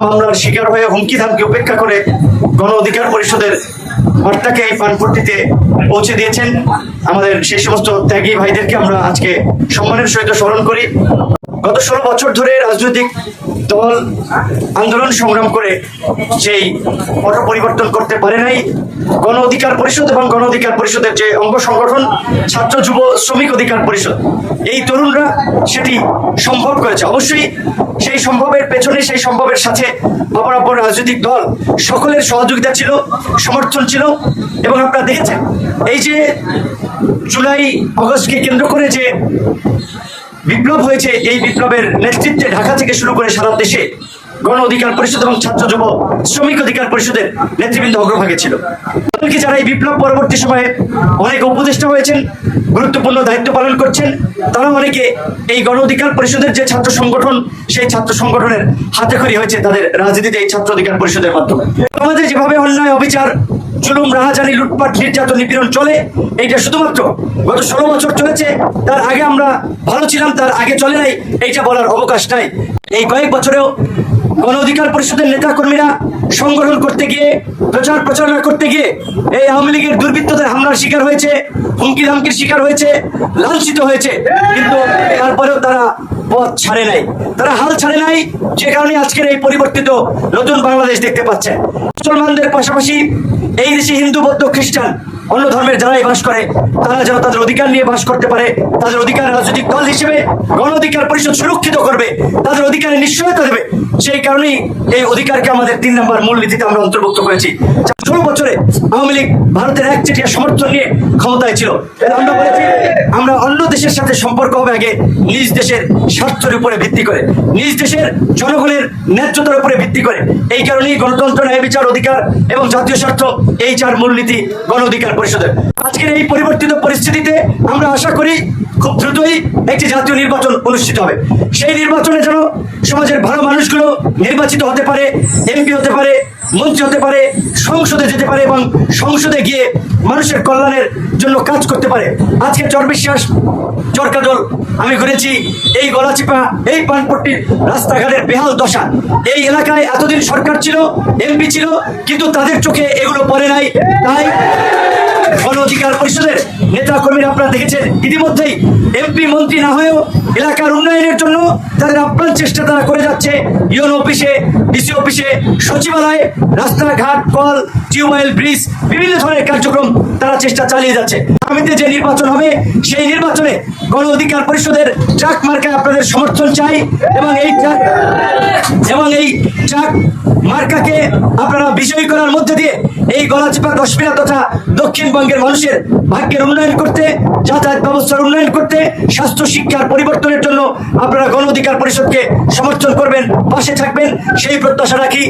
মামলার শিকার হয়ে হুমকি ধামকি উপেক্ষা করে গণ অধিকার পরিষদের বার্তাকে এই পানপট্টিতে পৌঁছে দিয়েছেন। আমাদের সেই সমস্ত ত্যাগী ভাইদেরকে আমরা আজকে সম্মানের সহিত স্মরণ করি। গত ষোলো বছর ধরে রাজনৈতিক দল আন্দোলন সংগ্রাম করে সেই পট পরিবর্তন করতে পারে নাই। গণ অধিকার পরিষদ এবং গণ অধিকার পরিষদের যে অঙ্গ সংগঠন, ছাত্র, যুব, শ্রমিক অধিকার পরিষদ, এই তরুণরা সেটি সম্ভব করেছে। অবশ্যই সেই সম্ভবের পেছনে, সেই সম্ভবের সাথে অপরাপর রাজনৈতিক দল সকলের সহযোগিতা ছিল, সমর্থন ছিল এবং আপনারা দেখেছেন, এই যে জুলাই আগস্টকে কেন্দ্র করে যে বিপ্লব হয়েছে এই বিপ্লবের নেতৃত্বে ঢাকা থেকে শুরু করে সারা দেশে গণ অধিকার পরিষদ এবং ছাত্র যুব শ্রমিক অধিকার পরিষদের নেতৃবৃন্দ অগ্রভাগে ছিল। এমনকি যারা এই বিপ্লব পরবর্তী সময়ে অনেক উপদেষ্টা হয়েছেন, গুরুত্বপূর্ণ দায়িত্ব পালন করছেন তারা অনেকে এই গণ অধিকার পরিষদের যে ছাত্র সংগঠন, সেই ছাত্র সংগঠনের হাতে খড়ি হয়েছে তাদের রাজনীতিতে এই ছাত্র অধিকার পরিষদের মাধ্যমে। আমাদের যেভাবে অন্যায়, অবিচার জুলুম রাহাজানি লুটপাট, নির্যাতন, নিপীড়ন চলে। এইটা শুধুমাত্র গত ষোলো বছর চলেছে। তার আগে আমরা ভালো ছিলাম, তার আগে চলে নাই, এইটা বলার অবকাশ নাই। এই কয়েক বছরেও গণ অধিকার পরিষদের নেতা কর্মীরা সংগঠন করতে গিয়ে, প্রচার প্রচারণা করতে গিয়ে এই আওয়ামী লীগের দুর্বৃত্তদের হামলার শিকার হয়েছে, হুমকি ধামকির শিকার হয়েছে, লাঞ্ছিত হয়েছে। কিন্তু তারপরেও তারা পথ ছাড়ে নাই। তারা হাল ছাড়ে নাই, যে কারণে আজকের এই পরিবর্তিত নতুন বাংলাদেশ দেখতে পাচ্ছেন। মুসলমানদের পাশাপাশি এই দেশে হিন্দু বৌদ্ধ খ্রিস্টান অন্য ধর্মের যারাই বাস করে, তারা যেন তাদের অধিকার নিয়ে বাস করতে পারে। তাদের অধিকার রাজনৈতিক দল হিসেবে, গণ অধিকার পরিষদ সুরক্ষিত করবে। তাদের অধিকারের নিশ্চয়তা দেবে। সেই কারণেই এই অধিকারকে আমাদের তিন নম্বর মূলনীতিতে আমরা অন্তর্ভুক্ত করেছি। ষোলো বছরে আওয়ামী লীগ ভারতের এক একচেটিয়া সমর্থন নিয়ে ক্ষমতায় ছিল। আমরা বলেছি আমরা অন্য দেশের সাথে সম্পর্ক হবে আগে নিজ দেশের স্বার্থের উপরে ভিত্তি করে, নিজ দেশের জনগণের ন্যায্যতার উপরে ভিত্তি করে। এই কারণেই গণতন্ত্র, ন্যায় বিচার, অধিকার এবং জাতীয় স্বার্থ, এই চার মূলনীতি গণ অধিকার পরিষদের। আজকের এই পরিবর্তিত পরিস্থিতিতে আমরা আশা করি খুব দ্রুতই একটি জাতীয় নির্বাচন অনুষ্ঠিত হবে। সেই নির্বাচনে যেন সমাজের ভালো মানুষগুলো নির্বাচিত হতে পারে, এমপি হতে পারে, মন্ত্রী হতে পারে, সংসদে যেতে পারে এবং সংসদে গিয়ে মানুষের কল্যাণের জন্য কাজ করতে পারে। আজকে চর বিশ্বাস চরকাজল আমি ঘুরেছি এই গলাচিপা, এই পানপট্টির রাস্তাঘাটের বেহাল দশা। এই এলাকায় এতদিন সরকার ছিল, এমপি ছিল, কিন্তু তাদের চোখে এগুলো পড়ে নাই। তাই গণ অধিকার পরিষদের নেতা কর্মীরা আপনারা দেখেছেন, ইতিমধ্যেই এমপি মন্ত্রী না হয়েও এলাকার উন্নয়নের জন্য তাদের আপ্রাণ চেষ্টা তারা করে যাচ্ছে। ইউন অফিসে, ডিসি অফিসে, সচিবালয়ে, রাস্তাঘাট, কল, টিউবওয়েল, ব্রিজ, বিভিন্ন ধরনের কার্যক্রম তারা চেষ্টা চালিয়ে যাচ্ছে। আগামীতে যে নির্বাচন হবে, সেই নির্বাচনে গণ অধিকার পরিষদের ট্রাক মার্কায় আপনাদের সমর্থন চাই এবং এই ট্রাক এবং এই ট্রাক মার্কাকে আপনারা বিজয়ী করার মধ্যে দিয়ে এই গলাচিপা দশমিনা তথা দক্ষিণবঙ্গের মানুষের ভাগ্যের উন্নয়ন করতে, যাতায়াত ব্যবস্থার উন্নয়ন করতে, স্বাস্থ্য, শিক্ষার পরিবর্তনের জন্য আপনারা গণ অধিকার পরিষদকে সমর্থন করবেন, পাশে থাকবেন, সেই প্রত্যাশা রাখি।